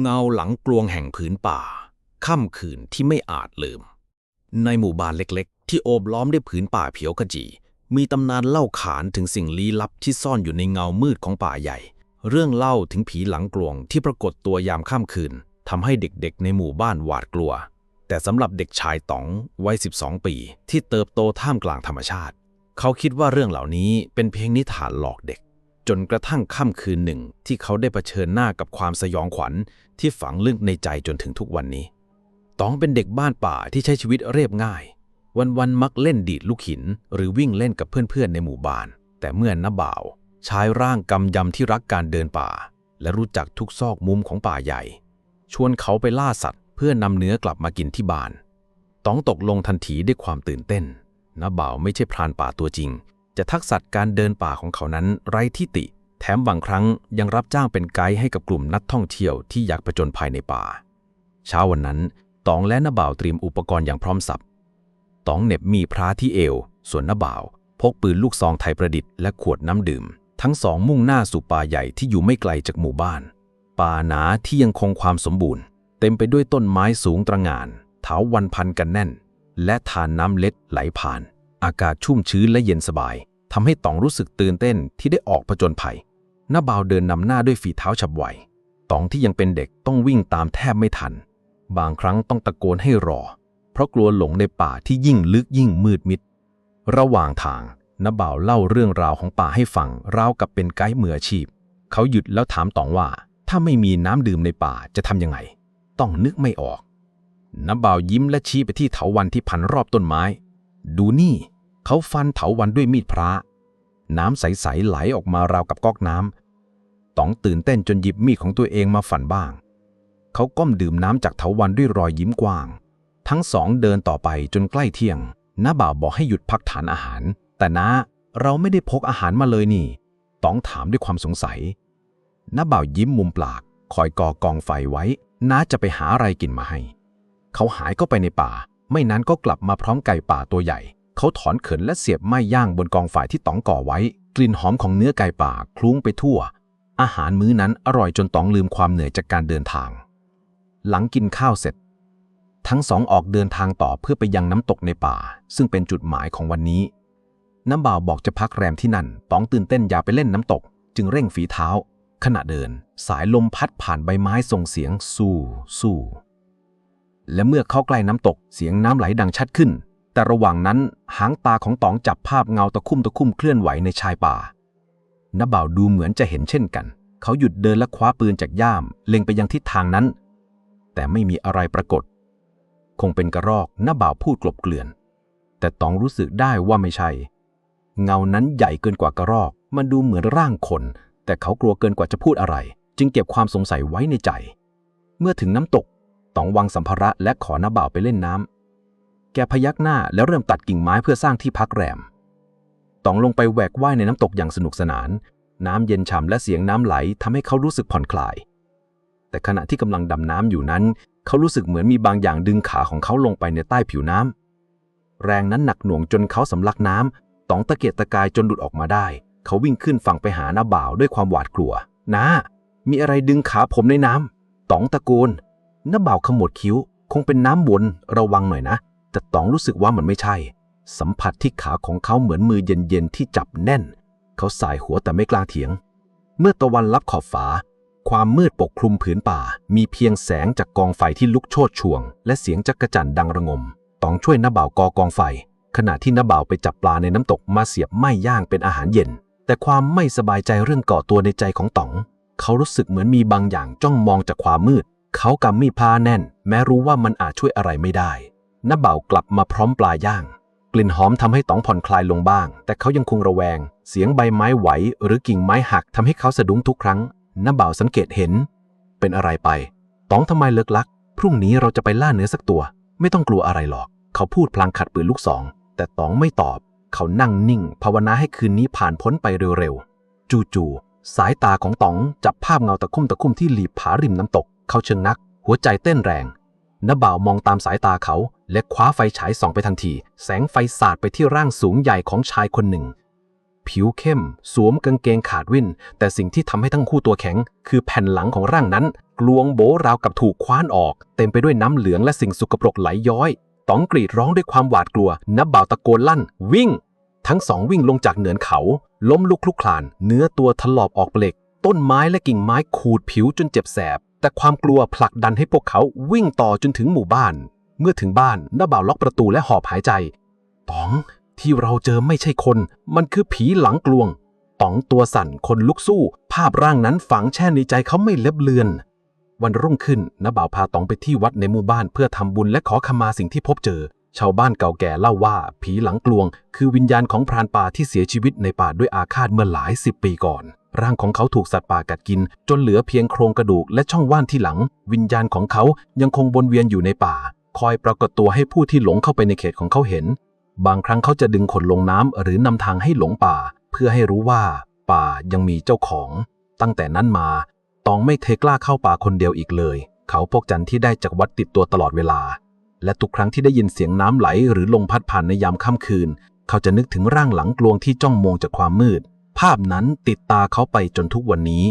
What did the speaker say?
เงาหลังกลวงแห่งผืนป่า ค่ำคืนที่ไม่อาจลืม ในหมู่บ้านเล็กๆ ที่โอบล้อมด้วยผืนป่าเขียวขจี มีตำนานเล่าขานถึงสิ่งลี้ลับที่ซ่อนอยู่ในเงามืดของป่าใหญ่ เรื่องเล่าถึงผีหลังกลวงที่ปรากฏตัวยามค่ำคืนทำให้เด็กๆ ในหมู่บ้านหวาดกลัว แต่สำหรับเด็กชายต๋องวัย 12 ปี ที่เติบโตท่ามกลางธรรมชาติ เขาคิดว่าเรื่องเหล่านี้เป็นเพียงนิทานหลอกเด็ก จนกระทั่งค่ำคืนหนึ่ง ที่เขาได้เผชิญหน้ากับความสยองขวัญ ที่ฝังลึกในใจจนถึงทุกวันนี้ ตองเป็นเด็กบ้านป่าที่ใช้ชีวิตเรียบง่าย วันๆมักเล่นดีดลูกหิน หรือวิ่งเล่นกับเพื่อนๆในหมู่บ้าน แต่เมื่อน้าบ่าว ชายร่างกำยำที่รักการเดินป่า และรู้จักทุกซอกมุมของป่าใหญ่ ชวนเขาไปล่าสัตว์ เพื่อนำเนื้อกลับมากินที่บ้านตองตกลงทันทีด้วยความตื่นเต้นน้าบ่าวไม่ใช่พรานป่าตัวจริง จะทักษะการเดินป่าของเขานั้นไร้ที่ติ แถมบางครั้งยังรับจ้างเป็นไกด์ให้กับกลุ่มนักท่องเที่ยวที่อยากประจนภัยในป่า เช้าวันนั้นตองและน้าบ่าวเตรียมอุปกรณ์อย่างพร้อมสับตองเหน็บมีพระที่เอว ส่วนน้าบ่าว พกปืนลูกซองไทยประดิษฐ์และขวดน้ำดื่ม ทั้งสองมุ่งหน้าสู่ป่าใหญ่ที่อยู่ไม่ไกลจากหมู่บ้าน ป่าหนาที่ยังคงความสมบูรณ์ เต็มไปด้วยต้นไม้สูงตระหง่านเถาวันพันกันแน่น และทานน้ำเล็ดไหลผ่าน อากาศชุ่มชื้นและเย็นสบายทำให้ต๋องรู้สึกตื่นเต้นที่ได้ออกผจญภัยน้าบ่าวเดินนำหน้าด้วยฝีเท้าฉับไวต๋องที่ยังเป็นเด็กต้องวิ่งตามแทบไม่ทัน บางครั้งต้องตะโกนให้รอ เพราะกลัวหลงในป่าที่ยิ่งลึกยิ่งมืดมิด ระหว่างทางน้าบ่าวเล่าเรื่องราวของป่าให้ฟังราวกับเป็นไกด์มืออาชีพ เขาหยุดแล้วถามต๋องว่า ถ้าไม่มีน้ำดื่มในป่าจะทำยังไง ต้องนึกไม่ออกน้าบ่าวยิ้มและชี้ไปที่เถาวันที่พันรอบต้นไม้ ดูนี่ เขาฟันเถาวันด้วยมีดพระ น้ำใส ๆ ไหลออกมาราวกับก๊อกน้ำต๋องตื่นเต้นจนหยิบมีดของตัวเองมาฝันบ้าง เขาก้มดื่มน้ำจากเถาวันด้วยรอยยิ้มกว้าง ทั้งสองเดินต่อไปจนใกล้เที่ยงน้าบ่าวบอกให้หยุดพักทานอาหาร แต่น้าเราไม่ได้พกอาหารมาเลยนี่ต๋องถามด้วยความสงสัยน้าบ่าวยิ้มมุมปาก คอยก่อกองไฟไว้น้าจะไปหาอะไรกินมาให้ เขาหายเข้าไปในป่า ไม่นานก็กลับมาพร้อมไก่ป่าตัวใหญ่ เขาถอนเขินและเสียบไม้ย่างบนกองไฟที่ต๋องก่อไว้ กลิ่นหอมของเนื้อไก่ป่าคลุ้งไปทั่ว อาหารมื้อนั้นอร่อยจนต๋องลืมความเหนื่อยจากการเดินทาง หลังกินข้าวเสร็จ ทั้งสองออกเดินทางต่อเพื่อไปยังน้ำตกในป่า ซึ่งเป็นจุดหมายของวันนี้ น้ำบ่าวบอกจะพักแรมที่นั่นต๋องตื่นเต้นอยากไปเล่นน้ำตก จึงเร่งฝีเท้า ขณะเดิน สายลมพัดผ่านใบไม้ส่งเสียง สู้สู้และเมื่อเข้าใกล้น้ำตกเสียงน้ำไหลดังชัดขึ้น แต่ระหว่างนั้นหางตาของตองจับภาพเงาตะคุ่มตะคุ่มเคลื่อนไหวในชายป่าน้าบ่าวดูเหมือนจะเห็นเช่นกัน เขาหยุดเดินและคว้าปืนจากย่าม เล็งไปยังทิศทางนั้น แต่ไม่มีอะไรปรากฏ คงเป็นกระรอกน้าบ่าวพูดกลบเกลื่อน แต่ตองรู้สึกได้ว่าไม่ใช่ เงานั้นใหญ่เกินกว่ากระรอก มันดูเหมือนร่างคน แต่เขากลัวเกินกว่าจะพูดอะไร จึงเก็บความสงสัยไว้ในใจ เมื่อถึงน้ำตกตองวางสัมภาระและขอน้าบ่าวไปเล่นน้ำ แกพยักหน้าแล้วเริ่มตัดกิ่งไม้เพื่อสร้างที่พักแรมต๋องลงไปแหวกว่ายในน้ำตกอย่างสนุกสนาน น้ำเย็นฉ่ำและเสียงน้ำไหลทำให้เขารู้สึกผ่อนคลาย แต่ขณะที่กำลังดำน้ำอยู่นั้น เขารู้สึกเหมือนมีบางอย่างดึงขาของเขาลงไปในใต้ผิวน้ำแรงนั้นหนักหน่วงจนเขาสำลักน้ำต๋องตะเกียกตะกายจนหลุดออกมาได้ เขาวิ่งขึ้นฝั่งไปหาน้าบ่าวด้วยความหวาดกลัวน้ามีอะไรดึงขาผมในน้ำต๋องตะโกนน้าบ่าวขมวดคิ้ว คงเป็นน้ำวนระวังหน่อยนะ แต่ต๋องรู้สึกว่ามันไม่ใช่ สัมผัสที่ขาของเขาเหมือนมือเย็นๆที่จับแน่น เขาสายหัวแต่ไม่กล้าเถียง เมื่อตะวันลับขอบฟ้า ความมืดปกคลุมผืนป่า มีเพียงแสงจากกองไฟที่ลุกโชนช่วง และเสียงจักกระจั่นดังระงมต๋องช่วยน้าบ่าวกอกองไฟ ขณะที่น้าบ่าวไปจับปลาในน้ำตกมาเสียบไม้ย่างเป็นอาหารเย็น แต่ความไม่สบายใจเรื่องก่อตัวในใจของต๋อง เขารู้สึกเหมือนมีบางอย่างจ้องมองจากความมืด เขากำมีดพาแน่น แม้รู้ว่ามันอาจช่วยอะไรไม่ได้ น้าบ่ากลับมาพร้อมปลาย่าง กลิ่นหอมทำให้ต๋องผ่อนคลายลงบ้าง แต่เขายังคงระแวง เสียงใบไม้ไหว หรือกิ่งไม้หักทำให้เขาสะดุ้งทุกครั้งน้าบ่าสังเกตเห็น เป็นอะไรไปต๋องทำไมเลิกลัก พรุ่งนี้เราจะไปล่าเนื้อสักตัว ไม่ต้องกลัวอะไรหรอก เขาพูดพลางขัดปืนลูกสอง แต่ต๋องไม่ตอบ เขานั่งนิ่ง ภาวนาให้คืนนี้ผ่านพ้นไปเร็วๆจู่ๆสายตาของต๋องจับภาพเงาตะคุ่มตะคุ่มที่หลีบผาริมน้ำตก เขาเชิงนัก หัวใจเต้นแรง น้บ่าวมองตามสายตาเขา และคว้าไฟฉายส่องไปทันที แสงไฟสาดไปที่ร่างสูงใหญ่ของชายคนหนึ่ง ผิวเข้ม สวมกางเกงขาดวิ่น แต่สิ่งที่ทำให้ทั้งคู่ตัวแข็ง คือแผ่นหลังของร่างนั้น กลวงโบราวกับถูกคว้านออก เต็มไปด้วยน้ำเหลืองและสิ่งสกปรกไหลย้อยต๋องกรีดร้องด้วยความหวาดกลัวนับ่าวตะโกนลั่น วิ่ง ทั้งสองวิ่งลงจากเนินเขา ล้มลุกคลุกคลาน เนื้อตัวถลอกออกเปลกต้นไม้และกิ่งไม้ขูดผิวจนเจ็บแสบ แต่ความกลัวผลักดันให้พวกเขาวิ่งต่อจนถึงหมู่บ้าน เมื่อถึงบ้านน้าบ่าวล็อกประตูและหอบหายใจ ต๋องที่เราเจอไม่ใช่คน มันคือผีหลังกลวง ต๋องตัวสั่นคนลุกสู้ ภาพร่างนั้นฝังแช่ในใจเขาไม่เล็บเลือน วันรุ่งขึ้นน้าบ่าวพาต๋องไปที่วัดในหมู่บ้านเพื่อทำบุญและขอขมาสิ่งที่พบเจอ ชาวบ้านเก่าแก่เล่าว่า ผีหลังกลวง คือวิญญาณของพรานป่าที่เสียชีวิตในป่าด้วยอาฆาตเมื่อหลายสิบปีก่อน ร่างของเขาถูกสัตว์ป่ากัดกิน จนเหลือเพียงโครงกระดูกและช่องว่านที่หลัง วิญญาณของเขายังคงวนเวียนอยู่ในป่า คอยปรากฏตัวให้ผู้ที่หลงเข้าไปในเขตของเขาเห็น บางครั้งเขาจะดึงคนลงน้ำหรือนำทางให้หลงป่า เพื่อให้รู้ว่า ป่ายังมีเจ้าของ ตั้งแต่นั้นมา ตองไม่เทกล้าเข้าป่าคนเดียวอีกเลย เขาพกจันที่ได้จากวัดติดตัวตลอดเวลา และทุกครั้งที่ได้ยินเสียงน้ำไหล หรือลมพัดผ่านในยามค่ำคืน เขาจะนึกถึงร่างหลังกลวงที่จ้องมองจากความมืด ภาพนั้นติดตาเขาไปจนทุกวันนี้